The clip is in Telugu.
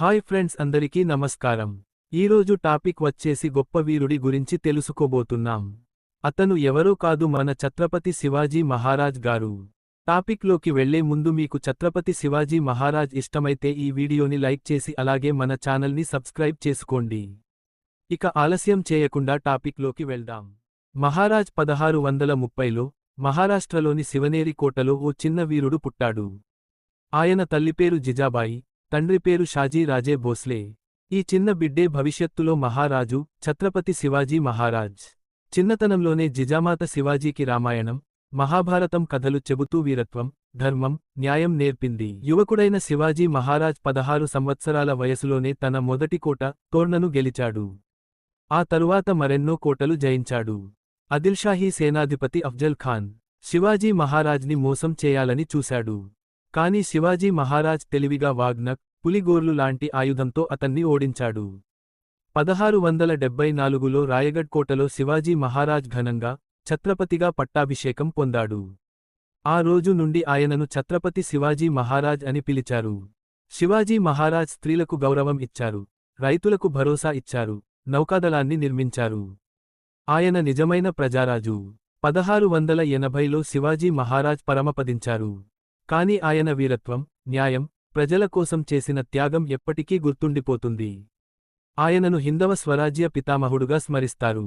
హాయ్ ఫ్రెండ్స్ అందరికీ నమస్కారం. ఈరోజు టాపిక్ వచ్చేసి గొప్ప వీరుడి గురించి తెలుసుకోబోతున్నాం. అతను ఎవరో కాదు మన ఛత్రపతి శివాజీ మహారాజ్ గారు. టాపిక్లోకి వెళ్ళే ముందు మీకు ఛత్రపతి శివాజీ మహారాజ్ ఇష్టమైతే ఈ వీడియోని లైక్ చేసి అలాగే మన ఛానల్ని సబ్స్క్రైబ్ చేసుకోండి. ఇక ఆలస్యం చేయకుండా టాపిక్లోకి వెళ్దాం. మహారాజ్ పదహారు వందల ముప్పైలో మహారాష్ట్రలోని శివనేరి కోటలో ఓ చిన్న వీరుడు పుట్టాడు. ఆయన తల్లి పేరు జిజాబాయి తండ్రి పేరు షాజీ రాజే భోస్లే. ఈ చిన్న బిడ్డే భవిష్యత్తులో మహారాజు ఛత్రపతి శివాజీ మహారాజ్. చిన్నతనంలోనే జిజామాత శివాజీకి రామాయణం మహాభారతం కథలు చెబుతూ వీరత్వం ధర్మం న్యాయం నేర్పింది. యువకుడైన శివాజీ మహారాజ్ పదహారు సంవత్సరాల వయసులోనే తన మొదటి కోట తోర్ణను గెలిచాడు. ఆ తరువాత మరెన్నో కోటలు జయించాడు. అదిల్షాహీ సేనాధిపతి అఫ్జల్ ఖాన్ శివాజీ మహారాజ్ని మోసం చేయాలని చూశాడు. కాని శివాజీ మహారాజ్ తెలివిగా వాగ్నక్ పులిగోర్లు లాంటి ఆయుధంతో అతన్ని ఓడించాడు. పదహారు వందల డెబ్బై నాలుగులో రాయగఢ్ కోటలో శివాజీ మహారాజ్ ఘనంగా ఛత్రపతిగా పట్టాభిషేకం పొందాడు. ఆ రోజు నుండి ఆయనను ఛత్రపతి శివాజీ మహారాజ్ అని పిలిచారు. శివాజీ మహారాజ్ స్త్రీలకు గౌరవం ఇచ్చారు. రైతులకు భరోసా ఇచ్చారు. నౌకాదళాన్ని నిర్మించారు. ఆయన నిజమైన ప్రజారాజు. పదహారు వందల ఎనభైలో శివాజీ మహారాజ్ పరమపదించారు. కాని ఆయన వీరత్వం న్యాయం ప్రజల కోసం చేసిన త్యాగం ఎప్పటికీ గుర్తుండిపోతుంది. ఆయనను హిందవ స్వరాజ్య పితామహుడుగా స్మరిస్తారు.